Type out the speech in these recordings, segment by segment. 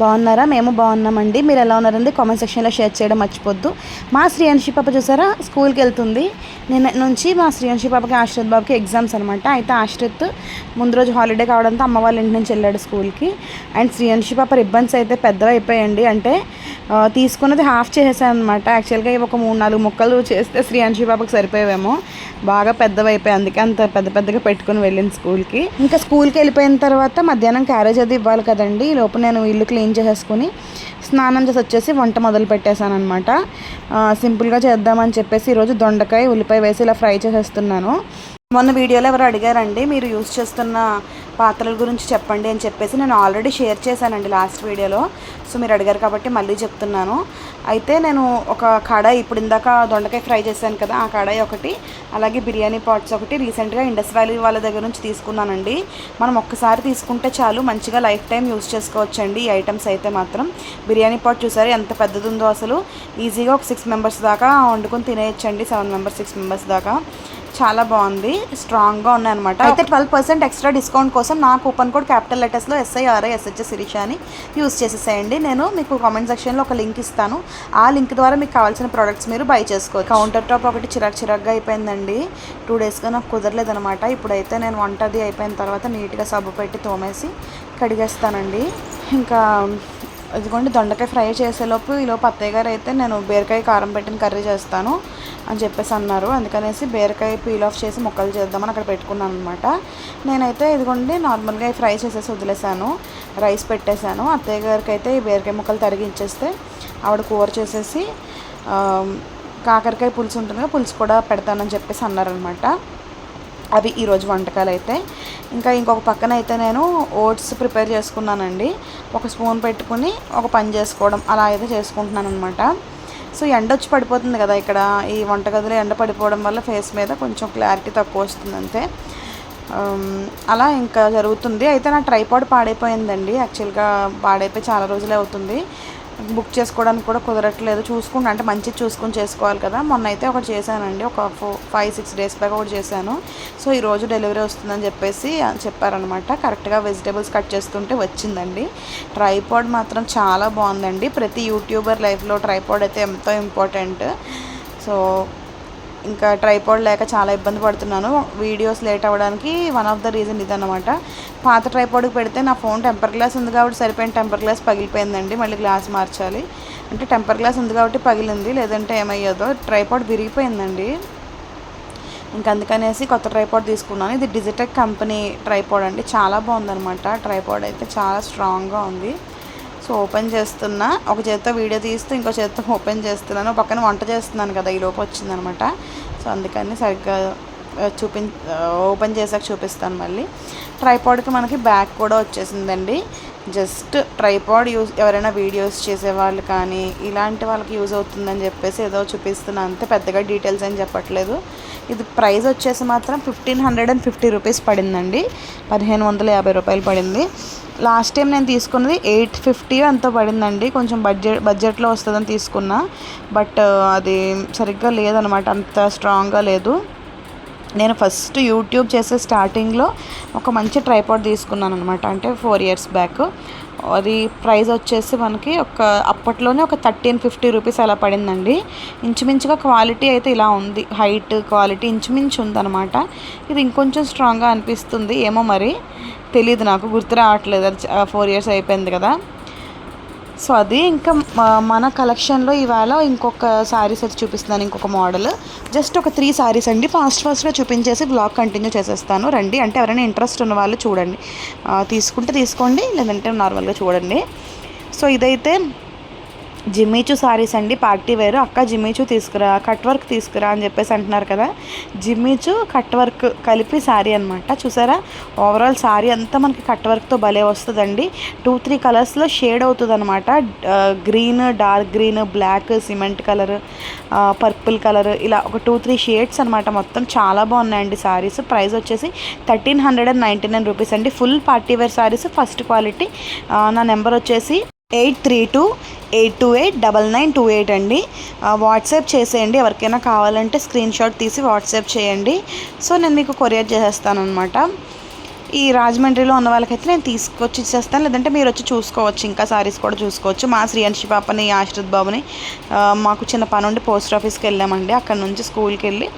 బాగున్నారా? మేము బాగున్నామండి. మీరు ఎలా ఉన్నారండి? కామెంట్ సెక్షన్లో షేర్ చేయడం మర్చిపోద్దు. మా శ్రీయాంశి పాప చూసారా? స్కూల్కి వెళ్తుంది. నిన్న నుంచి మా శ్రీయాంశి పాపకి ఆశ్రిత్ బాబుకి ఎగ్జామ్స్ అనమాట అయితే ఆశ్రిత్ ముందు రోజు హాలిడే కావడంతో అమ్మ వాళ్ళ ఇంటి నుంచి వెళ్ళాడు స్కూల్కి. అండ్ శ్రీయాంశి పాప రిబ్బన్స్ అయితే పెద్దవి అయిపోయాయండి అంటే తీసుకున్నది హాఫ్ చేసేసాను అనమాట యాక్చువల్గా ఇవి ఒక మూడు నాలుగు ముక్కలు చేస్తే శ్రీయాంశి పాపకి సరిపోయేవేమో. బాగా పెద్దవి అయిపోయాయి అందుకే అంత పెద్ద పెద్దగా పెట్టుకుని వెళ్ళింది స్కూల్కి. ఇంకా స్కూల్కి వెళ్ళిపోయిన తర్వాత మధ్యాహ్నం క్యారేజ్ అది ఇవ్వాలి కదండి. ఈ లోపు నేను ఇల్లు క్లీన్ చేసేసుకుని స్నానం చేసి వచ్చేసి వంట మొదలు పెట్టేశాను అనమాట సింపుల్గా చేద్దామని చెప్పేసి ఈరోజు దొండకాయ ఉల్లిపాయ వేసి ఇలా ఫ్రై చేసేస్తున్నాను. మొన్న వీడియోలో ఎవరు అడిగారండి మీరు యూస్ చేస్తున్న పాత్రల గురించి చెప్పండి అని చెప్పేసి నేను ఆల్రెడీ షేర్ చేశానండి లాస్ట్ వీడియోలో సో మీరు అడిగారు కాబట్టి మళ్ళీ చెప్తున్నాను. అయితే నేను ఒక కడాయి ఇప్పుడు ఇందాక దొండకాయ ఫ్రై చేశాను కదా ఆ కడాయి ఒకటి అలాగే బిర్యానీ పాట్స్ ఒకటి రీసెంట్గా ఇండస్ వ్యాలీ వాళ్ళ దగ్గర నుంచి తీసుకున్నానండి. మనం ఒక్కసారి తీసుకుంటే చాలు మంచిగా లైఫ్ టైం యూజ్ చేసుకోవచ్చండి ఈ ఐటమ్స్ అయితే మాత్రం. బిర్యానీ పాట్ చూసారు ఎంత పెద్దది ఉందో అసలు ఈజీగా ఒక సిక్స్ మెంబర్స్ దాకా వండుకొని తినేయచ్చండి సెవెన్ మెంబర్స్ సిక్స్ మెంబర్స్ దాకా. చాలా బాగుంది. స్ట్రాంగ్గా ఉన్నాయన్నమాట. అయితే ట్వెల్వ్ పర్సెంట్ ఎక్స్ట్రా డిస్కౌంట్ కోసం నా coupon code capital లెటర్స్లో S I R I S H S Sirisha అని యూస్ చేసేసేయండి. నేను మీకు కామెంట్ సెక్షన్లో ఒక లింక్ ఇస్తాను. ఆ లింక్ ద్వారా మీకు కావాల్సిన ప్రోడక్ట్స్ మీరు బై చేసుకోవచ్చు. కౌంటర్ టాప్ ఒకటి చిరాక్ చిరాక్గా అయిపోయిందండి. టూ డేస్గా నాకు కుదరలేదనమాట ఇప్పుడైతే నేను వంట అది అయిపోయిన తర్వాత నీట్గా సబ్బు పెట్టి తోమేసి కడిగేస్తానండి. ఇంకా ఇదిగోండి దొండకాయ ఫ్రై చేసేలోపు ఈలోపు అత్తయ్య గారు అయితే నేను బీరకాయ కారం పెట్టిన కర్రీ చేస్తాను అని చెప్పేసి అన్నారు. అందుకనేసి బీరకాయ పీల్ ఆఫ్ చేసి ముక్కలు చేద్దామని అక్కడ పెట్టుకున్నాను అనమాట నేనైతే ఇదిగోండి నార్మల్గా ఫ్రై చేసేసి వదిలేసాను రైస్ పెట్టేశాను. అత్తయ్య గారికి అయితే ఈ బీరకాయ ముక్కలు తరిగించేస్తే ఆవిడ కూర చేసేసి కాకరకాయ పులుసు ఉంటుంది పులుసు కూడా పెడతానని చెప్పేసి అన్నారనమాట అవి ఈరోజు వంటకాలు అయితే. ఇంకా ఇంకొక పక్కన అయితే నేను ఓట్స్ ప్రిపేర్ చేసుకున్నానండి. ఒక స్పూన్ పెట్టుకుని ఒక పని చేసుకోవడం అలా అయితే చేసుకుంటున్నాను అనమాట సో ఎండ వచ్చి పడిపోతుంది కదా ఇక్కడ. ఈ వంటగదిలో ఎండ పడిపోవడం వల్ల ఫేస్ మీద కొంచెం క్లారిటీ తక్కువ వస్తుంది అంతే. అలా ఇంకా జరుగుతుంది. అయితే నా ట్రైపాడ్ పాడైపోయిందండి. యాక్చువల్గా పాడైపోయి చాలా రోజులే అవుతుంది. బుక్ చేసుకోవడానికి కూడా కుదరట్లేదు. చూసుకుంటా అంటే మంచి చూసుకొని చేసుకోవాలి కదా. మొన్న అయితే ఒకటి చేశానండి. ఒక four five six days back ఒకటి చేశాను. సో ఈరోజు డెలివరీ వస్తుందని చెప్పేసి చెప్పారనమాట కరెక్ట్గా వెజిటేబుల్స్ కట్ చేస్తుంటే వచ్చిందండి. ట్రైపాడ్ మాత్రం చాలా బాగుందండి. ప్రతి యూట్యూబర్ లైఫ్లో ట్రైపాడ్ అయితే ఎంతో ఇంపార్టెంట్. సో ఇంకా ట్రైపాడ్ లేక చాలా ఇబ్బంది పడుతున్నాను. వీడియోస్ లేట్ అవ్వడానికి వన్ ఆఫ్ ద రీజన్ ఇదన్నమాట. పాత ట్రైపాడ్కి పెడితే నా ఫోన్ టెంపర్ గ్లాస్ ఉంది కాబట్టి సరిపోయిన టెంపర్ గ్లాస్ పగిలిపోయిందండి. మళ్ళీ గ్లాస్ మార్చాలి. అంటే టెంపర్ గ్లాస్ ఉంది కాబట్టి పగిలింది. లేదంటే ఏమయ్యేదో. ట్రైపాడ్ విరిగిపోయిందండి. ఇంకా అందుకనేసి కొత్త ట్రైపాడ్ తీసుకున్నాను. ఇది డిజిటెక్ కంపెనీ ట్రైపాడ్ అండి. చాలా బాగుందనమాట ట్రైపాడ్ అయితే చాలా స్ట్రాంగ్గా ఉంది. సో ఓపెన్ చేస్తున్నా. ఒక చేత్తో వీడియో తీస్తూ ఇంకో చేత్తో ఓపెన్ చేస్తున్నాను. ఒక పక్కన వంట చేస్తున్నాను కదా ఈ లోపు వచ్చిందనమాట. సో అందుకని సరిగ్గా చూపి ఓపెన్ చేసాక చూపిస్తాను మళ్ళీ. ట్రైపాడ్కి మనకి బ్యాక్ కూడా వచ్చేసిందండి. జస్ట్ ట్రైపాడ్ యూజ్ ఎవరైనా వీడియోస్ చేసేవాళ్ళు కానీ ఇలాంటి వాళ్ళకి యూజ్ అవుతుందని చెప్పేసి ఏదో చూపిస్తున్నాను అంతే పెద్దగా డీటెయిల్స్ అని చెప్పట్లేదు. ఇది ప్రైస్ వచ్చేసి మాత్రం fifteen hundred and fifty rupees పడిందండి. పదిహేను వందల యాభై రూపాయలు పడింది. లాస్ట్ టైం నేను తీసుకున్నది ఎయిట్ ఫిఫ్టీ అంతా పడిందండి. కొంచెం బడ్జెట్ బడ్జెట్లో వస్తుందని తీసుకున్నా. బట్ అది సరిగ్గా లేదనమాట. అంత స్ట్రాంగ్గా లేదు. నేను ఫస్ట్ యూట్యూబ్ చేసే స్టార్టింగ్లో ఒక మంచి ట్రైపాడ్ తీసుకున్నాను అనమాట అంటే ఫోర్ ఇయర్స్ బ్యాక్ అది ప్రైస్ వచ్చేసి మనకి ఒక అప్పట్లోనే ఒక థర్టీన్ ఫిఫ్టీ రూపీస్ అలా పడిందండి. ఇంచుమించుగా క్వాలిటీ అయితే ఇలా ఉంది. హైట్ క్వాలిటీ ఇంచుమించు ఉందన్నమాట. ఇది ఇంకొంచెం స్ట్రాంగ్గా అనిపిస్తుంది. ఏమో మరి తెలియదు నాకు. గుర్తు రావట్లేదు. అది ఫోర్ ఇయర్స్ అయిపోయింది కదా. సో అది ఇంకా మన కలెక్షన్లో ఇవాళ ఇంకొక శారీస్ అయితే చూపిస్తున్నాను ఇంకొక మోడల్ జస్ట్ ఒక త్రీ శారీస్ అండి. ఫాస్ట్ ఫాస్ట్గా చూపించేసి బ్లాగ్ కంటిన్యూ చేసేస్తాను. రండి. అంటే ఎవరైనా ఇంట్రెస్ట్ ఉన్న వాళ్ళు చూడండి. తీసుకుంటే తీసుకోండి లేదంటే నార్మల్గా చూడండి. సో ఇదైతే జిమ్మీచు సారీస్ అండి పార్టీ వేరు. అక్క జిమ్మీచు తీసుకురా కట్ వర్క్ తీసుకురా అని చెప్పేసి అంటున్నారు కదా. జిమ్మిచు కట్ వర్క్ కలిపి శారీ అనమాట చూసారా? ఓవరాల్ శారీ అంతా మనకి కట్ వర్క్తో భలే వస్తుందండి. టూ త్రీ కలర్స్లో షేడ్ అవుతుంది అనమాట green dark green black cement colour purple colour ఇలా ఒక టూ త్రీ షేడ్స్ అనమాట మొత్తం. చాలా బాగున్నాయండి శారీస్ ప్రైస్ వచ్చేసి thirteen hundred and ninety nine rupees అండి full party wear saris first quality నా నెంబర్ వచ్చేసి eight three two eight two eight double nine two eight అండి. వాట్సాప్ చేసేయండి. ఎవరికైనా కావాలంటే స్క్రీన్ షాట్ తీసి వాట్సాప్ చేయండి. సో నేను మీకు కొరియర్ చేసేస్తాను అనమాట ఈ రాజమండ్రిలో ఉన్న వాళ్ళకైతే నేను తీసుకొచ్చి ఇచ్చేస్తాను. లేదంటే మీరు వచ్చి చూసుకోవచ్చు. ఇంకా సారీస్ కూడా చూసుకోవచ్చు. మా శ్రీయంశి పాపని ఆశ్రిత్ బాబుని మాకు చిన్న పని ఉండి పోస్ట్ ఆఫీస్కి వెళ్ళామండి. అక్కడ నుంచి స్కూల్కి వెళ్ళి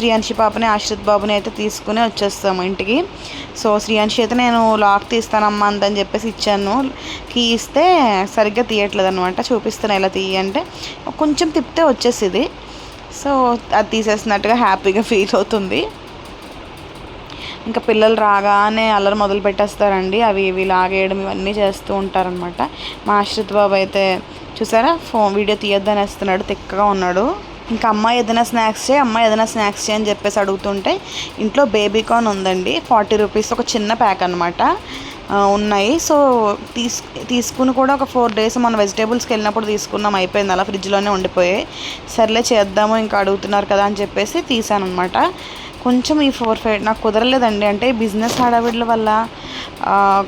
శ్రీయంశి పాపని ఆశ్రిత్ బాబుని అయితే తీసుకుని వచ్చేస్తాము ఇంటికి. సో శ్రీయంశి అయితే నేను లాక్ తీస్తానమ్మా అందని చెప్పేసి ఇచ్చాను. కీ ఇస్తే సరిగ్గా తీయట్లేదు అనమాట చూపిస్తాను ఎలా తీయ అంటే కొంచెం తిప్పితే వచ్చేసింది. సో అది తీసేసినట్టుగా హ్యాపీగా ఫీల్ అవుతుంది. ఇంకా పిల్లలు రాగానే అల్లరి మొదలు పెట్టేస్తారండి. అవి ఇవి లాగేయడం ఇవన్నీ చేస్తూ ఉంటారనమాట మా ఆశ్రిత్ బాబు అయితే చూసారా? ఫోన్ వీడియో తీయొద్దని వేస్తున్నాడు తిక్కగా ఉన్నాడు. ఇంకా అమ్మాయి ఏదైనా స్నాక్స్ చేయి అమ్మాయి ఏదైనా స్నాక్స్ చేయి అని చెప్పేసి అడుగుతుంటే ఇంట్లో బేబీ కార్న్ ఉందండి. ఫార్టీ రూపీస్ ఒక చిన్న ప్యాక్ అనమాట ఉన్నాయి. సో తీస్ తీసుకుని కూడా ఒక ఫోర్ డేస్ మన వెజిటేబుల్స్కి వెళ్ళినప్పుడు తీసుకున్నాం. అయిపోయింది. అలా ఫ్రిడ్జ్లోనే ఉండిపోయాయి. సర్లే చేద్దాము ఇంకా అడుగుతున్నారు కదా అని చెప్పేసి తీసాను అనమాట కొంచెం ఈ ఫోర్ ఫైవ్ నాకు కుదరలేదండి. అంటే బిజినెస్ హడావిడ్ల వల్ల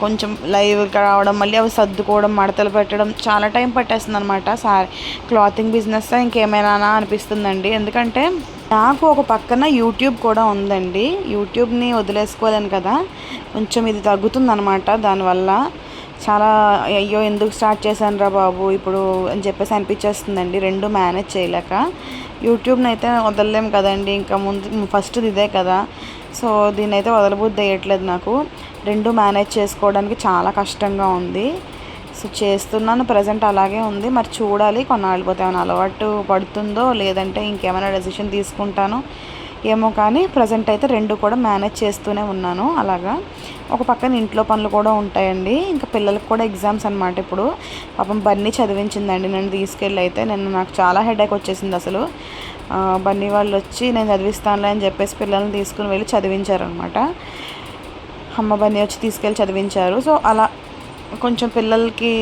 కొంచెం లైవ్గా రావడం మళ్ళీ అవి సర్దుకోవడం మడతలు పెట్టడం చాలా టైం పట్టేస్తుంది అనమాట సారీ క్లాతింగ్ బిజినెస్ ఇంకేమైనా అనిపిస్తుందండి. ఎందుకంటే నాకు ఒక పక్కన యూట్యూబ్ కూడా ఉందండి. యూట్యూబ్ని వదిలేసుకోలేను కదా. కొంచెం ఇది తగ్గుతుందనమాట దానివల్ల చాలా అయ్యో ఎందుకు స్టార్ట్ చేశాను రా బాబు ఇప్పుడు అని చెప్పేసి అనిపించేస్తుందండి. రెండు మేనేజ్ చేయలేక. యూట్యూబ్ని అయితే వదలలేం కదండి. ఇంకా ముందు ఫస్ట్ ఇదే కదా. సో దీన్ని అయితే వదలబుద్ధి వేయట్లేదు నాకు. రెండు మేనేజ్ చేసుకోవడానికి చాలా కష్టంగా ఉంది. సో చేస్తున్నాను. ప్రజెంట్ అలాగే ఉంది. మరి చూడాలి కొన్నాళ్ళు పోతే ఏమైనా అలవాటు పడుతుందో లేదంటే ఇంకేమైనా డెసిషన్ తీసుకుంటాను. ఏమో కానీ ప్రజెంట్ అయితే రెండు కూడా మేనేజ్ చేస్తూనే ఉన్నాను. అలాగా. ఒక పక్కన ఇంట్లో పనులు కూడా ఉంటాయండి. ఇంకా పిల్లలకు కూడా ఎగ్జామ్స్ అనమాట ఇప్పుడు. పాపం బన్నీ చదివించిందండి. నన్ను తీసుకెళ్ళి అయితే నేను నాకు చాలా హెడేక్ వచ్చేసింది అసలు. బన్నీ వాళ్ళు వచ్చి నేను చదివిస్తానులే అని చెప్పేసి పిల్లల్ని తీసుకుని వెళ్ళి చదివించారనమాట అమ్మ బన్నీ వచ్చి తీసుకెళ్ళి చదివించారు. సో అలా కొంచెం పిల్లలకి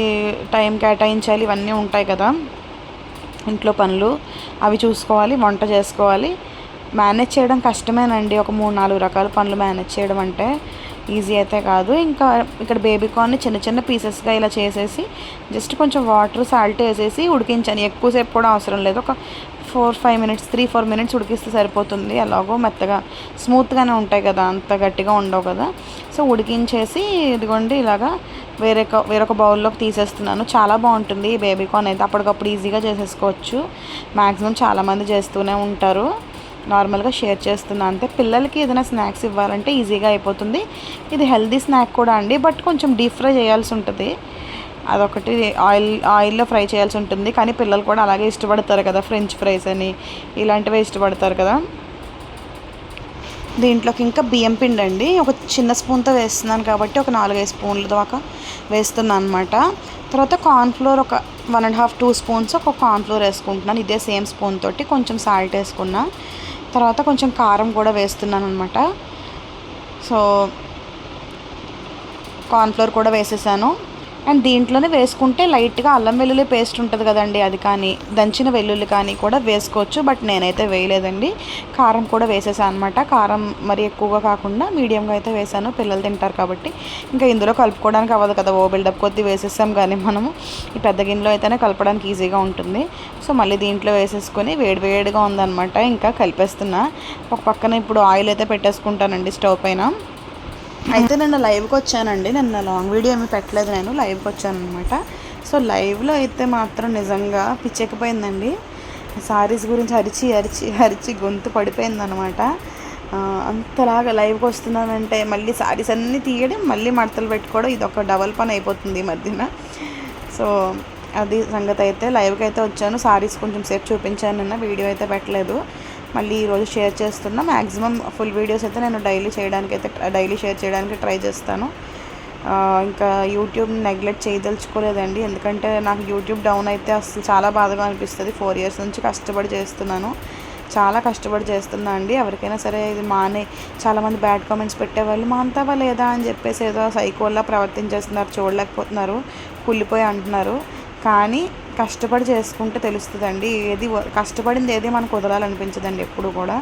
టైం కేటాయించాలి. ఇవన్నీ ఉంటాయి కదా. ఇంట్లో పనులు అవి చూసుకోవాలి వంట చేసుకోవాలి. మేనేజ్ చేయడం కష్టమేనండి. ఒక మూడు నాలుగు రకాల పనులు మేనేజ్ చేయడం అంటే ఈజీ అయితే కాదు. ఇంకా ఇక్కడ బేబీకార్న్ని చిన్న చిన్న పీసెస్గా ఇలా చేసేసి జస్ట్ కొంచెం వాటర్ సాల్ట్ వేసేసి ఉడికించాను. ఎక్కువసేపు కూడా అవసరం లేదు. ఒక four five minutes three four minutes ఉడికిస్తే సరిపోతుంది. ఎలాగో మెత్తగా స్మూత్గానే ఉంటాయి కదా అంత గట్టిగా ఉండవు కదా. సో ఉడికించేసి ఇదిగోండి ఇలాగా వేరే వేరొక బౌల్లోకి తీసేస్తున్నాను. చాలా బాగుంటుంది ఈ బేబీ కార్న్ అయితే. అప్పటికప్పుడు ఈజీగా చేసేసుకోవచ్చు. మ్యాక్సిమం చాలామంది చేస్తూనే ఉంటారు. నార్మల్గా షేర్ చేస్తున్నా. అంతే పిల్లలకి ఏదైనా స్నాక్స్ ఇవ్వాలంటే ఈజీగా అయిపోతుంది. ఇది హెల్దీ స్నాక్ కూడా అండి. బట్ కొంచెం డీప్ ఫ్రై చేయాల్సి ఉంటుంది. అదొకటి ఆయిల్ ఆయిల్లో ఫ్రై చేయాల్సి ఉంటుంది. కానీ పిల్లలు కూడా అలాగే ఇష్టపడతారు కదా. ఫ్రెంచ్ ఫ్రైస్ అని ఇలాంటివే ఇష్టపడతారు కదా. దీంట్లోకి ఇంకా బియ్యం పిండి అండి. ఒక చిన్న స్పూన్తో వేస్తున్నాను కాబట్టి ఒక నాలుగైదు స్పూన్ల దాకా వేస్తున్నాను అనమాట తర్వాత కార్న్ఫ్లోర్ ఒక one and half two spoons ఒక కార్న్ఫ్లోర్ వేసుకుంటున్నాను. ఇదే సేమ్ స్పూన్ తోటి కొంచెం సాల్ట్ వేసుకున్నా. తర్వాత కొంచెం కారం కూడా వేస్తున్నాను అనమాట సో కార్న్ఫ్లోర్ కూడా వేసేసాను. అండ్ దీంట్లోనే వేసుకుంటే లైట్గా అల్లం వెల్లుల్లి పేస్ట్ ఉంటుంది కదండి అది కానీ దంచిన వెల్లుల్లి కానీ కూడా వేసుకోవచ్చు బట్ నేనైతే వేయలేదండి. కారం కూడా వేసేసాను అనమాట కారం మరి ఎక్కువగా కాకుండా మీడియంగా అయితే వేసాను పిల్లలు తింటారు కాబట్టి. ఇంకా ఇందులో కలుపుకోవడానికి అవ్వదు కదా ఓ బిల్డప్ కొద్ది వేసేసాం కానీ మనము. ఈ పెద్ద గిన్నెలో అయితేనే కలపడానికి ఈజీగా ఉంటుంది. సో మళ్ళీ దీంట్లో వేసేసుకొని వేడి వేడిగా ఉందన్నమాట ఇంకా కలిపేస్తున్నా. ఒక పక్కన ఇప్పుడు ఆయిల్ అయితే పెట్టేసుకుంటానండి స్టవ్ పైన. అయితే నిన్న లైవ్కి వచ్చానండి. నిన్న లాంగ్ వీడియో ఏమీ పెట్టలేదు నేను. లైవ్కి వచ్చాను అనమాట సో లైవ్లో అయితే మాత్రం నిజంగా పిచ్చెక్కిపోయిందండి. సారీస్ గురించి అరిచి అరిచి అరిచి గొంతు పడిపోయిందనమాట అంతలాగా లైవ్కి వస్తున్నానంటే మళ్ళీ సారీస్ అన్నీ తీయడం మళ్ళీ మడతలు పెట్టుకోవడం ఇది ఒక డబల్ పని అయిపోతుంది ఈ మధ్యన. సో అది సంగతి అయితే లైవ్కి అయితే వచ్చాను. సారీస్ కొంచెం సేపు చూపించాను నిన్న వీడియో అయితే పెట్టలేదు. మళ్ళీ ఈరోజు షేర్ చేస్తున్నా. మ్యాక్సిమం ఫుల్ వీడియోస్ అయితే నేను డైలీ చేయడానికి అయితే డైలీ షేర్ చేయడానికి ట్రై చేస్తాను. ఇంకా యూట్యూబ్ నెగ్లెక్ట్ చేయదలుచుకోలేదండి. ఎందుకంటే నాకు యూట్యూబ్ డౌన్ అయితే అసలు చాలా బాధగా అనిపిస్తుంది. ఫోర్ ఇయర్స్ నుంచి కష్టపడి చేస్తున్నాను. చాలా కష్టపడి చేస్తున్నా అండి. ఎవరికైనా సరే ఇది మానే చాలామంది బ్యాడ్ కామెంట్స్ పెట్టేవాళ్ళు మా అంతా లేదా? అని చెప్పేసి ఏదో సైకోల్లా ప్రవర్తించేస్తున్నారు చూడలేకపోతున్నారు కుళ్ళిపోయి అంటున్నారు. కానీ కష్టపడి చేసుకుంటే తెలుస్తుందండి. ఏది కష్టపడింది ఏది మనకు వదలాలనిపించదండి ఎప్పుడు కూడా.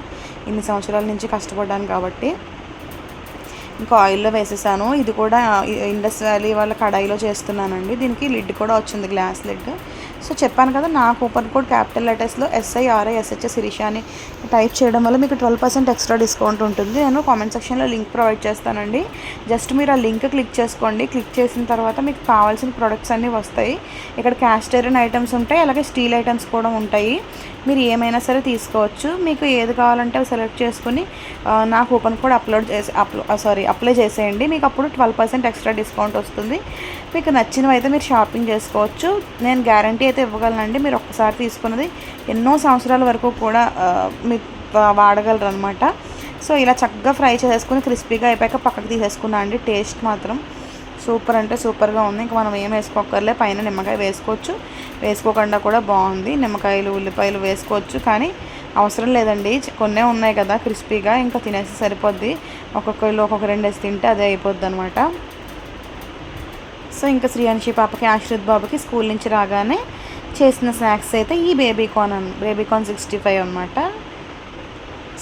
ఇన్ని సంవత్సరాల నుంచి కష్టపడ్డాను కాబట్టి. ఇంకా ఆయిల్లో వేసేసాను. ఇది కూడా ఇండస్ వ్యాలీ వాళ్ళ కడాయిలో చేస్తున్నానండి. దీనికి లిడ్ కూడా వచ్చింది గ్లాస్ లిడ్. సో చెప్పాను కదా నా coupon code capital లెటర్స్లో S I R I S H S Sirisha అని టైప్ చేయడం వల్ల మీకు ట్వెల్వ్ పర్సెంట్ ఎక్స్ట్రా డిస్కౌంట్ ఉంటుంది. నేను కామెంట్ సెక్షన్లో లింక్ ప్రొవైడ్ చేస్తానండి. జస్ట్ మీరు ఆ లింక్ క్లిక్ చేసుకోండి. క్లిక్ చేసిన తర్వాత మీకు కావాల్సిన ప్రొడక్ట్స్ అన్నీ వస్తాయి. ఇక్కడ క్యాస్టేరియన్ ఐటమ్స్ ఉంటాయి అలాగే స్టీల్ ఐటమ్స్ కూడా ఉంటాయి. మీరు ఏమైనా సరే తీసుకోవచ్చు. మీకు ఏది కావాలంటే అవి సెలెక్ట్ చేసుకుని నా కూపన్ కోడ్ అప్లోడ్ చేసి అప్లో సారీ అప్లై చేసేయండి. మీకు అప్పుడు ట్వెల్వ్ పర్సెంట్ ఎక్స్ట్రా డిస్కౌంట్ వస్తుంది. మీకు నచ్చినవి అయితే మీరు షాపింగ్ చేసుకోవచ్చు. నేను గ్యారంటీ అయితే ఇవ్వగలనండి. మీరు ఒక్కసారి తీసుకున్నది ఎన్నో సంవత్సరాల వరకు కూడా మీరు వాడగలరు అనమాట సో ఇలా చక్కగా ఫ్రై చేసేసుకుని క్రిస్పీగా అయిపోయాక పక్కకు తీసేసుకున్నా అండి. టేస్ట్ మాత్రం సూపర్ అంటే సూపర్గా ఉంది. ఇంకా మనం ఏం వేసుకోకర్లే పైన నిమ్మకాయ వేసుకోవచ్చు. వేసుకోకుండా కూడా బాగుంది. నిమ్మకాయలు ఉల్లిపాయలు వేసుకోవచ్చు. కానీ అవసరం లేదండి. కొన్నే ఉన్నాయి కదా క్రిస్పీగా ఇంకా తినేసి సరిపోద్ది. ఒక్కొక్కళ్ళు ఒక్కొక్క రెండు వేసి తింటే అదే అయిపోద్ది అనమాట సో ఇంకా శ్రీయాన్షి పాపకి ఆశ్రిత్ బాబుకి స్కూల్ నుంచి రాగానే చేసిన స్నాక్స్ అయితే ఈ baby corn baby corn sixty five అనమాట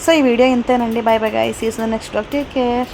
సో ఈ వీడియో ఇంతేనండి. Bye bye guy see you in next take care